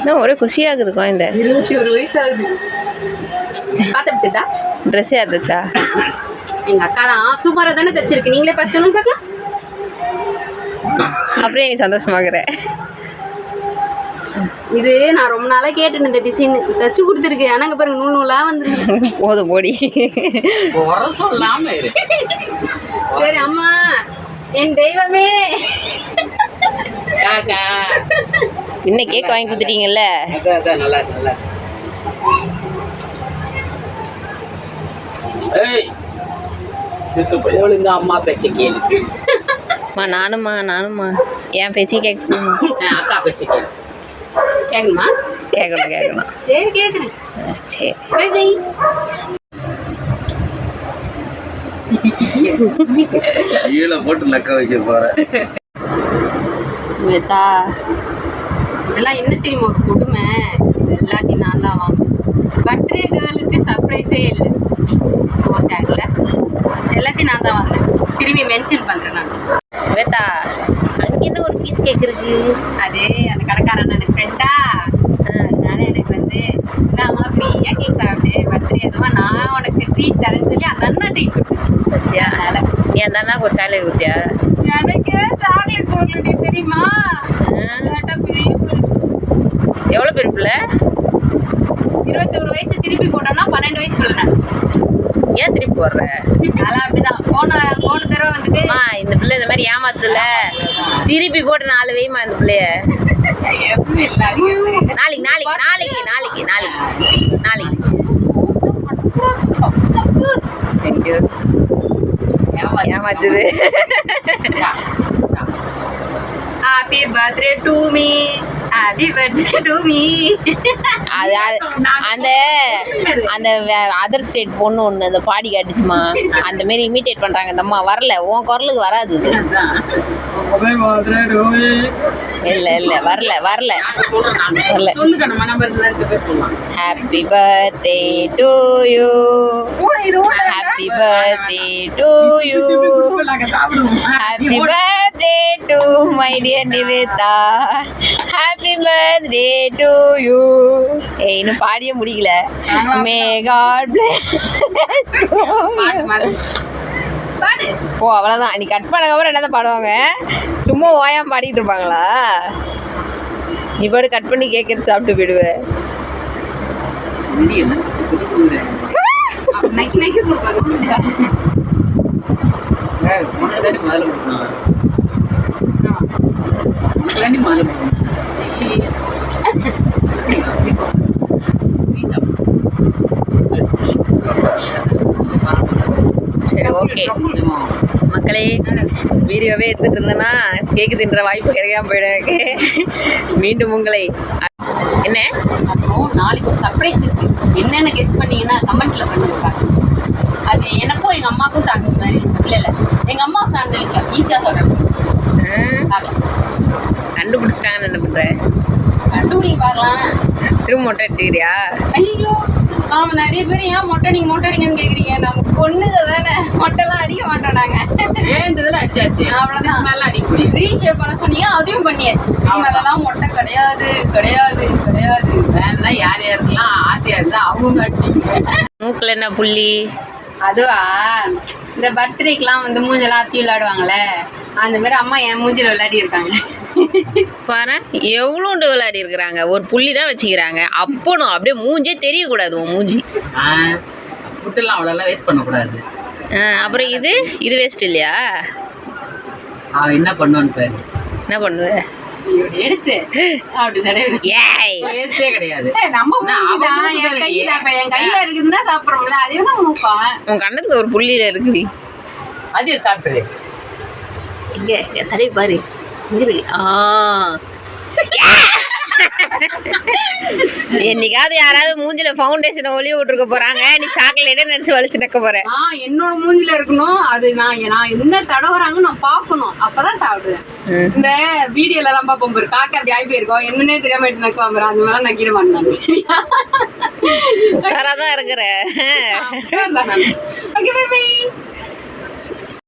என்ன ஒரே குஷியாகுது குழந்த. இருபத்தி ஒரு வயசு ஆகுது பார்த்துட்டுதா ட்ரெஸ்ஸே அதுச்சா எங்க அக்கா தான் சூப்பரா தானே தச்சிருக்கு. நீங்களே பார்த்து சொல்லுங்க பார்க்கலாம். அப்படியே நீ சந்தோஷமாகுற இது நான் ரொம்ப நாளா கேட்டேன் இந்த டிசைன் தச்சு கொடுத்துருக்கு. ஆனா இங்க பாருங்க நூல் நூலா வந்து போதும் போடி. குறை சொல்லாம இரு. சரி அம்மா. என் தெய்வமே. இன்னும் கேக் வாங்கி கொடுத்துட்டீங்கல்ல? நல்லா இருக்கு, நல்லா ஒழுங்கா அம்மா பேச்ச கேளு. அம்மா நானும்மா நானும்மா. என் பேச்சையும் கேட்க சொல்லுமா? அக்கா பேச்ச கேளு. கேட்கணும் கேட்கணும் சரி போட்டு நக்க வைக்க போறேன். இதா இதெல்லாம் என்ன தெரியுமா ஒரு கொடுமை. எல்லாத்தையும் நான் தான் வாங்குவேன் பர்த்டே கேர்ளுக்கு சர்ப்ரைஸே இல்லை. ஓ தேங்க்ல எல்லாத்தையும் நான் தான் வாங்குவேன் திரும்பி மென்ஷன் பண்ணுறேன் நான். வேட்டா அங்கே என்ன ஒரு பீஸ் கேக் இருக்கு அது அந்த கடைக்காரன் எனக்கு ஃப்ரெண்டா அதனால எனக்கு வந்து இந்தாம்மா ஃப்ரீயாக கேக் சாப்பிட்டு பர்த்டே எதுவும் நான் உனக்கு ட்ரீட் தரேன்னு சொல்லி அண்ணா ட்ரீட் கொடுத்துச்சு. அதனால. நீ அந்த அண்ணாக்கு ஒரு சேலரி கொடுத்தியா? எனக்கு சாக்லேட் கொடுக்கல தெரியுமா? எவ்வளோ பெரிய பிள்ளை? இருபத்தொரு வயசு திருப்பி போட்டோம்னா பன்னெண்டு வயசு பிள்ளை ஏன் திருப்பி போடுற? அதெல்லாம் அப்படிதான். போன போன தடவை வந்துட்டு இந்த பிள்ளை இந்த மாதிரி ஏமாத்துல திருப்பி போட்டு நாலு வைமா இந்த பிள்ளைய. நாளைக்கு நாளைக்கு நாளைக்கு நாளைக்கு நாளைக்கு நாளைக்கு. ഞാൻ മറ്റത്. Happy birthday to me happy birthday to me அது அந்த அந்த அதர் ஸ்டேட் பொண்ணு ஒன்று அந்த பாடி காட்டுச்சுமா அந்த மாரி இமிட்டேட் பண்றாங்க இந்த அம்மா வரல உன் குரலுக்கு வராது இது இல்ல இல்ல வரல வரல வரல happy birthday to you happy birthday to you happy birthday my dear Nivetha happy birthday to you ஏய் இன்னும் பாடியே முடியல மே காட் பாடு ஓ அவ்வளோதான் நீ கட் பண்ண அப்புறம் என்னதான் பாடுவாங்க? சும்மா ஓயாம பாடிட்டு இருப்பாங்களா? நீ பாடு கட் பண்ணி கேட்கறது சாப்பிட்டு போயிடுவேன் நக்கி நக்கி தப்பு. சரி ஓகே மக்களே வீடியோவே எடுத்துட்டு இருந்தேன்னா கேக்கு தின்ற வாய்ப்பு கிடைக்காம போயிடும். எனக்கு மீண்டும் உங்களை என்ன? அப்புறம் நாளைக்கு ஒரு சர்ப்ரைஸ் இருக்கு. என்னென்ன கெஸ் பண்ணீங்கன்னா கமெண்ட்ல பண்ணுங்க பாக்கலாம் அது எனக்கும் எங்க அம்மாக்கும் சார்ந்த மாதிரி விஷயம் இல்ல இல்ல. எங்க அம்மாவுக்கு சார்ந்த விஷயம் ஈஸியா சொல்றேன். ஆ, பார்க்கலாம் கண்டுபிடிச்சிட்டாங்கன்னு என்ன பண்ற? கண்டுபிடிக்க பார்க்கலாம். திரும்ப மொட்டை அடிச்சுக்கிறியா? ஐயோ ஆமா நிறைய பேர் ஏன் மொட்டை நீங்க மொட்டை அடிங்கன்னு கேக்குறீங்க? நாங்க பொண்ணுங்க தானே. மொட்டைலாம் அடிக்க மாட்டோம் நாங்க. ஏன் இந்த இதெல்லாம் அடிச்சாச்சு. அவ்வளவுதான். மேல அடிக்க முடியும் ரீஷேப் பண்ண சொன்னீங்க அதையும் பண்ணியாச்சு. மேலலாம் மொட்டை கிடையாது கிடையாது கிடையாது. வேணா யார் யாருக்கெல்லாம் ஆசையா இருந்தா அவங்க அடிச்சுங்க மூக்கில் என்ன புள்ளி? அதுவா? இந்த பர்த்டேக்கெலாம் வந்து மூஞ்செல்லாம் அப்பி விளையாடுவாங்கல்ல அந்த மாதிரி அம்மா என் மூஞ்சில விளையாடி இருக்காங்க பாரு எவ்வளோண்டு விளையாடி இருக்கிறாங்க ஒரு புள்ளி தான் வச்சுக்கிறாங்க. அப்பனும் அப்படியே மூஞ்சே தெரியக்கூடாது உன் மூஞ்சி. ஃபுட்டெல்லாம் அவ்வளோலாம் வேஸ்ட் பண்ணக்கூடாது. அப்புறம் இது? இது வேஸ்ட் இல்லையா? என்ன பண்ணுவான்னு பாரு. என்ன பண்ணுவ? இப்படி எடுத்து அப்படி தடவை கிடையாது. நம்ம என். அப்ப என் கையில இருக்குதுன்னா சாப்பிடுறோம்ல அதையும் தான் மூக்கம் உன் கண்ணத்துல ஒரு புள்ளியில இருக்குடி. அதையும் சாப்பிட்டுரு இங்க இங்க தடவி பாரு. இங்க இருக்கு ஆ. என்னைக்காவது யாராவது மூஞ்சில ஃபவுண்டேஷனை ஒளி விட்டுருக்க போறாங்க. நீ சாக்லேட்டே நினைச்சு வலிச்சு நக்க போற? என்னோட மூஞ்சில இருக்கணும். அது நான் நான் என்ன தடவுறாங்கன்னு நான் பார்க்கணும். அப்பதான் சாப்பிடுவேன். இந்த வீடியோல எல்லாம் பார்ப்போம் பாரு. காக்கா அப்படி ஆகி போயிருக்கோம் என்னன்னே தெரியாம எடுத்து பாரு. அந்த மாதிரி நக்கிட மாட்டேன் சரியா? உஷாரா தான் இருக்கிற. Okay bye by